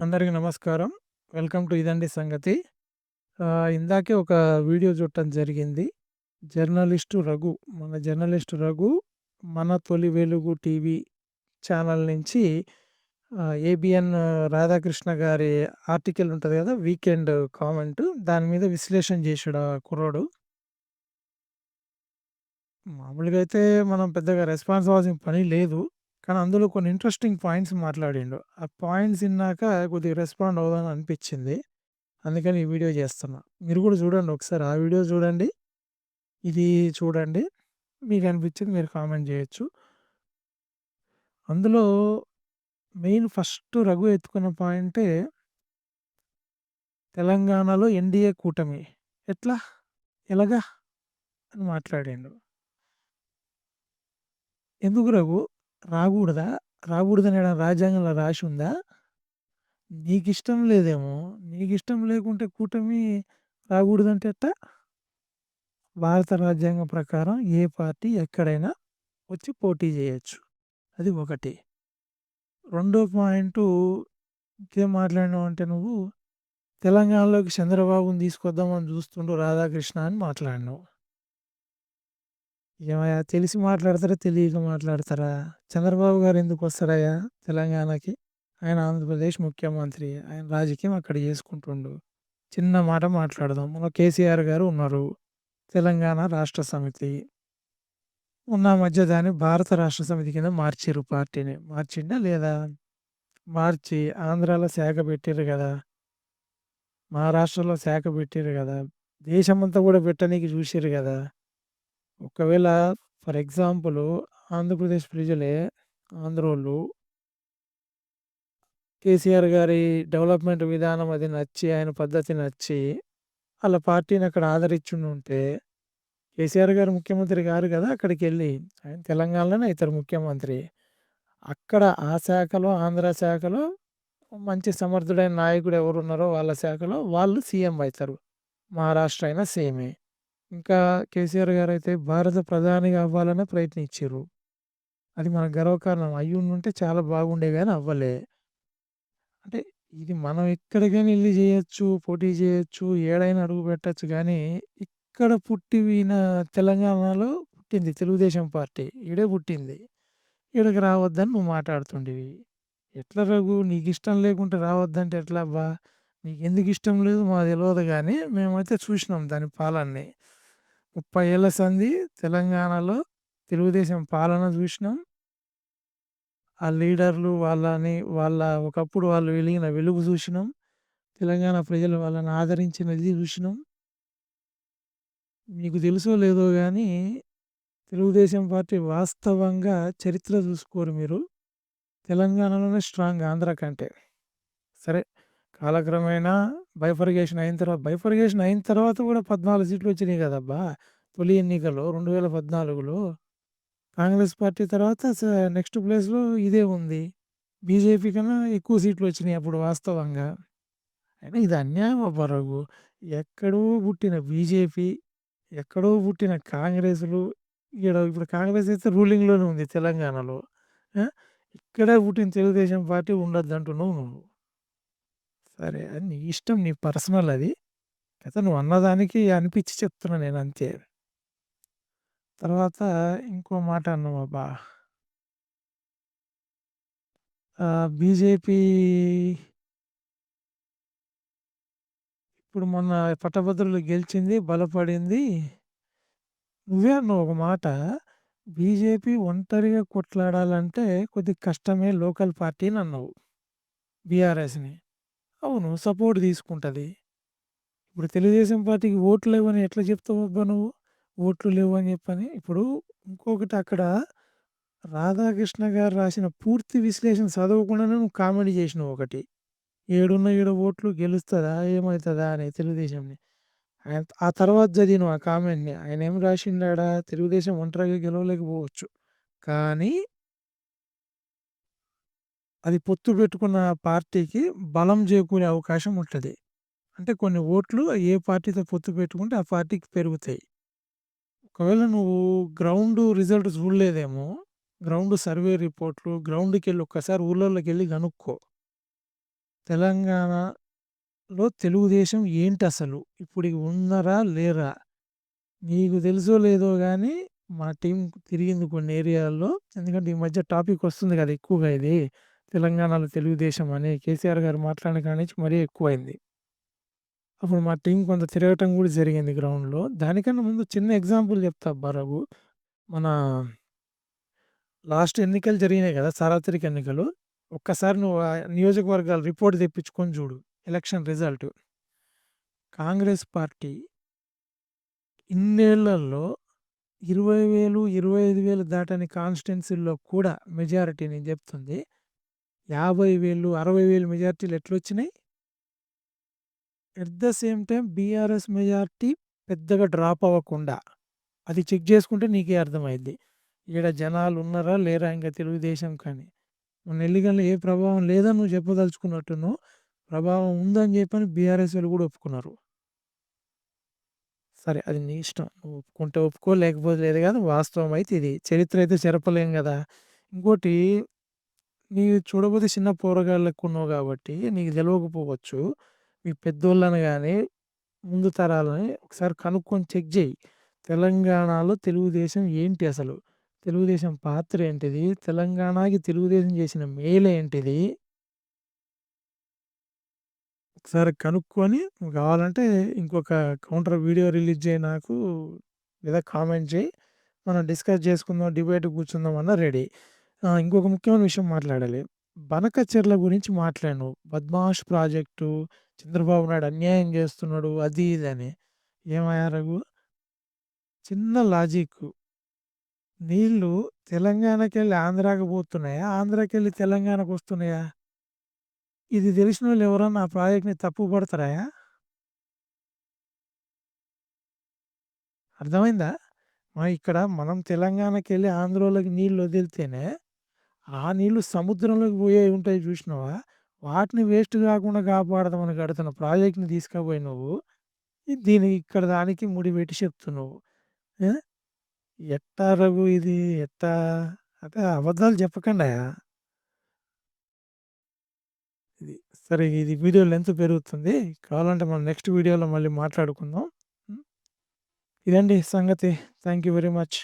అందరికీ నమస్కారం. Welcome to ఇదండి సంగతి. ఇందాకే ఒక వీడియో చూడటం జరిగింది. జర్నలిస్టు రఘు, మన జర్నలిస్టు రఘు 'మన తొలి వెలుగు' టీవీ ఛానల్ నుంచి ఏబిఎన్ రాధాకృష్ణ గారి ఆర్టికల్ ఉంటుంది కదా! వీకెండ్ కామెంట్ దాని మీద విశ్లేషణ చేసాడు ఆ కుర్రోడు. మామూలుగా అయితే మనం పెద్దగా రెస్పాన్స్ అవ్వాల్సిన పని లేదు. కానీ అందులో కొన్ని ఇంట్రెస్టింగ్ పాయింట్స్ మాట్లాడిండు. ఆ పాయింట్స్ ఇన్నాక కొద్దిగా రెస్పాండ్ అవుదామని అనిపించింది. అందుకని ఈ వీడియో చేస్తున్నా. మీరు కూడా చూడండి ఒకసారి ఆ వీడియో చూడండి. ఇది చూడండి. మీకు అనిపించింది మీరు కామెంట్ చేయొచ్చు. అందులో మెయిన్ ఫస్ట్ రఘు ఎత్తుకున్న పాయింటే తెలంగాణలో ఎన్‌డీఏ కూటమి. ఎట్లా? ఎలాగా? అని మాట్లాడిండు. ఎందుకు రఘు? రాకూడదా? రాజ్యాంగంలో రాసి రాజ్యాంగంలో రాసుందా? నీకిష్టం లేదేమో! నీకిష్టం లేకుంటే కూటమి రాకూడదంటే ఎట్టా? భారత రాజ్యాంగం ప్రకారం ఏ పార్టీ ఎక్కడైనా వచ్చి పోటీ చేయొచ్చు. అది ఒకటి. రెండో పాయింటు ఇంకేం మాట్లాడినావంటే నువ్వు తెలంగాణలోకి చంద్రబాబుని తీసుకొద్దామని చూస్తుండు రాధాకృష్ణ అని మాట్లాడినావు. ఏమయ్యా తెలిసి మాట్లాడతారా? తెలియక మాట్లాడతారా? చంద్రబాబు గారు ఎందుకు వస్తారయ్యా తెలంగాణకి? ఆయన ఆంధ్రప్రదేశ్ ముఖ్యమంత్రి. ఆయన రాజకీయం అక్కడ చేసుకుంటుండు. చిన్న మాట మాట్లాడదాం. మన కేసీఆర్ గారు ఉన్నారు. తెలంగాణ రాష్ట్ర సమితి. ఉన్న మధ్య దాన్ని భారత రాష్ట్ర సమితి కింద మార్చారు పార్టీని. మార్చిండా లేదా? మార్చి ఆంధ్రాలో శాఖ పెట్టారు కదా మహారాష్ట్రలో శాఖ పెట్టారు కదా దేశమంతా కూడా పెట్టనీకి చూసారు కదా ఒకవేళ ఫర్ ఎగ్జాంపుల్ ఆంధ్రప్రదేశ్ ప్రజలే ఆంధ్రోళ్ళు కేసీఆర్ గారి డెవలప్‌మెంట్ విధానం అది నచ్చి, ఆయన పద్ధతి నచ్చి, ఆళ్ళ పార్టీని అక్కడ ఆదరించుండుంటే కేసీఆర్ గారు ముఖ్యమంత్రి గారు గదా! అక్కడికెళ్ళి. ఆయన తెలంగాణలోనే అయితారు ముఖ్యమంత్రి. అక్కడ ఆ శాఖలో ఆంధ్ర శాఖలో మంచి సమర్థుడైన నాయకుడు ఎవరున్నారో వాళ్ళ శాఖలో వాళ్ళు సీఎం అయితారు. మహారాష్ట్ర అయినా సేమే. ఇంకా కేసీఆర్ గారైతే భారత ప్రధానిగా అవ్వాలనే ప్రయత్నించిర్రు. అది మన గర్వకారణం. అయ్యుండుంటే చాలా బాగుండే కానీ అవ్వలే. అంటే ఇది మనం ఎక్కడికైనా ఎళ్ళి చేయొచ్చు, పోటీ చేయొచ్చు, ఏడైనా అడుగు పెట్టొచ్చు గానీ, ఇక్కడ పుట్టి ఈయన తెలంగాణలో పుట్టింది తెలుగుదేశం పార్టీ. ఈడే పుట్టింది. ఈడకి రావద్దని నువ్వు మాట్లాడుతుంటివి. ఎట్లా రఘు? నీకిష్టం లేకుంటే రావద్దంటే ఎట్లా అబ్బా? నీకెందుకిష్టం లేదు మాకు తెలవదు గానీ, మేమైతే చూసినాం దాని పాలనని. ముప్పై ఏళ్ళ సంధి తెలంగాణలో తెలుగుదేశం పాలన చూసినాం. ఆ లీడర్లు వాళ్ళని వాళ్ళ ఒకప్పుడు వాళ్ళు వెలిగిన వెలుగు చూసినాం. తెలంగాణ ప్రజలు వాళ్ళని ఆదరించినది చూసినాం. మీకు తెలుసో లేదో కానీ తెలుగుదేశం పార్టీ వాస్తవంగా చరిత్ర చూసుకోరు మీరు. తెలంగాణలోనే స్ట్రాంగ్ ఆంధ్ర కంటే. సరే కాలక్రమేణా బైఫర్గేషన్ అయిన తర్వాత బైఫర్గేషన్ అయిన తర్వాత కూడా 14 సీట్లు వచ్చినాయి కదబ్బా! తొలి ఎన్నికల్లో 2014లో. కాంగ్రెస్ పార్టీ తర్వాత నెక్స్ట్ ప్లేస్‌లో ఇదే ఉంది. బీజేపీ కన్నా ఎక్కువ సీట్లు వచ్చినాయి అప్పుడు వాస్తవంగా. అయినా ఇది అన్యాయం అబ్బా రఘు! ఎక్కడో పుట్టిన బీజేపీ, ఎక్కడో పుట్టిన కాంగ్రెస్‌లు, ఇక్కడ ఇప్పుడు కాంగ్రెస్ అయితే రూలింగ్‌లోనే ఉంది తెలంగాణలో. ఇక్కడే పుట్టిన తెలుగుదేశం పార్టీ ఉండొద్దంటున్నావు నువ్వు. సరే అది నీ ఇష్టం. నీ పర్సనల్ అది. అయితే నువ్వు అన్నదానికి అనిపించి చెప్తున్నా అంతే తర్వాత ఇంకో మాట అన్నావబ్బా! ఆహ్, బీజేపీ ఇప్పుడు మొన్న పట్టభద్రులు గెలిచింది, బలపడింది. నువ్వే అన్నావు ఒక మాట. బీజేపీ ఒంటరిగా కొట్లాడాలంటే కొద్దిగా కష్టమే లోకల్ పార్టీని అన్నావు. బీఆర్ఎస్‌ని. అవును. సపోర్ట్ తీసుకుంటది. ఇప్పుడు తెలుగుదేశం పార్టీకి ఓట్లు లేవని ఎట్లా చెప్తావబ్బా నువ్వు? ఓట్లు లేవు అని చెప్పని. ఇప్పుడు ఇంకొకటి అక్కడ రాధాకృష్ణ గారు రాసిన పూర్తి విశ్లేషణ చదవకుండానే నువ్వు కామెడీ చేసినావు ఒకటి. ఏడున్న ఏడు ఓట్లు గెలుస్తదా? ఏమైతదా? అని తెలుగుదేశంని. ఆయన ఆ తర్వాత చదివినావు ఆ కామెంట్‌ని. ఆయనేం రాసిండాడ? తెలుగుదేశం ఒంటరిగా గెలవలేకపోవచ్చు. కానీ అది పొత్తు పెట్టుకున్న పార్టీకి బలం చేకూరే అవకాశం ఉంటుంది అంటే కొన్ని ఓట్లు ఏ పార్టీతో పొత్తు పెట్టుకుంటే ఆ పార్టీకి పెరుగుతాయి. ఒకవేళ నువ్వు గ్రౌండ్ రిజల్ట్ చూడలేదేమో. గ్రౌండ్ సర్వే రిపోర్ట్‌లు గ్రౌండ్కి వెళ్ళి ఒక్కసారి ఊర్లలోకెళ్ళి కనుక్కో. తెలంగాణలో తెలుగుదేశం ఏంటి అసలు ఇప్పుడు ఉన్నారా? లేరా? నీకు తెలుసో లేదో కానీ మా టీం తిరిగింది కొన్ని ఏరియాల్లో. ఎందుకంటే ఈ మధ్య టాపిక్ వస్తుంది కదా! ఎక్కువగా ఇది. తెలంగాణలో తెలుగుదేశం అని కేసీఆర్ గారు మాట్లాడిన కాడి నుంచి మరీ ఎక్కువైంది. అప్పుడు మా టీం కొంత తిరగటం కూడా జరిగింది గ్రౌండ్‌లో. దానికన్నా ముందు చిన్న ఎగ్జాంపుల్ చెప్తా అబ్బా మన లాస్ట్ ఎన్నికలు జరిగినాయి కదా! సార్వత్రిక ఎన్నికలు. ఒక్కసారి నువ్వు నియోజకవర్గాల రిపోర్ట్ తెప్పించుకొని చూడు. Election result. కాంగ్రెస్ పార్టీ ఇన్నేళ్ళలో 20,000, 25,000 దాటని కాన్స్టిట్యున్సీల్లో కూడా మెజారిటీ నేను చెప్తుంది. యాభై వేలు అరవై వేలు మెజార్టీలు ఎట్లొచ్చినాయి? At the same time BRS majority పెద్దగా డ్రాప్ అవ్వకుండా. అది చెక్ చేసుకుంటే నీకే అర్థమైంది ఈడ జనాలు ఉన్నారా? లేరా? ఇంకా తెలుగుదేశం కానీ. మన ఎన్నికల్లో ఏ ప్రభావం లేదని నువ్వు చెప్పదలుచుకున్నట్టును ప్రభావం ఉందని చెప్పని బీఆర్ఎస్ వాళ్ళు కూడా ఒప్పుకున్నారు. సరే అది నీ ఇష్టం. నువ్వు ఒప్పుకుంటే ఒప్పుకో లేకపోతే లేదు కాదు వాస్తవం అయితే ఇది. చరిత్ర అయితే చెరపలేం కదా ఇంకోటి నీవు చూడబోతే చిన్న పోరగాళ్ళు ఉన్నావు కాబట్టి నీకు తెలవకపోవచ్చు. మీ పెద్దోళ్ళని గానీ, ముందు తరాలని ఒకసారి కనుక్కొని చెక్ చేయి తెలంగాణలో తెలుగుదేశం ఏంటి అసలు? తెలుగుదేశం పాత్ర ఏంటిది? తెలంగాణకి తెలుగుదేశం చేసిన మేలేంటిది? ఒకసారి కనుక్కొని నువ్వు కావాలంటే ఇంకొక కౌంటర్ వీడియో రిలీజ్ చేయి నాకు. లేదా కామెంట్ చేయి. మనం డిస్కస్ చేసుకుందాం. డిబేట్ కూర్చుందాం అన్న రెడీ. ఆ! ఇంకొక ముఖ్యమైన విషయం మాట్లాడాలి. బనకచెర్ల గురించి మాట్లాడాను. బద్మాష్ ప్రాజెక్టు, చంద్రబాబు నాయుడు అన్యాయం చేస్తున్నాడు. అది ఇది అని. ఏమయ్యా రఘు? చిన్న లాజిక్కు. నీళ్ళు తెలంగాణకెళ్ళి ఆంధ్రాకి పోతున్నాయా? ఆంధ్రాకెళ్ళి తెలంగాణకొస్తున్నాయా? ఇది తెలిసినోళ్ళు ఎవరన్నా ఆ ప్రాజెక్ట్‌ని తప్పు పడతారాయా? అర్థమైందా? మనం ఇక్కడ మనం తెలంగాణకెళ్ళి ఆంధ్రోళ్ళకి నీళ్ళు వదిలితేనే, ఆ నీళ్ళు సముద్రంలోకి పోయేవి ఉంటాయి చూసినావా? వాటిని వేస్ట్ కాకుండా కాపాడదామని కడుతున్న ప్రాజెక్ట్‌ని తీసుకుపోయి నువ్వు, దీని ఇక్కడ దానికి ముడి పెట్టి చెప్తున్నావు. ఎట్టా రఘు ఇది? ఎట్టా? అంటే అబద్ధాలు చెప్పకండయ్యా! ఇది. సరే ఇది వీడియో లెంత్ పెరుగుతుంది. కావాలంటే మనం నెక్స్ట్ వీడియోలో మళ్ళీ మాట్లాడుకుందాం. ఇదండి సంగతి. Thank you very much.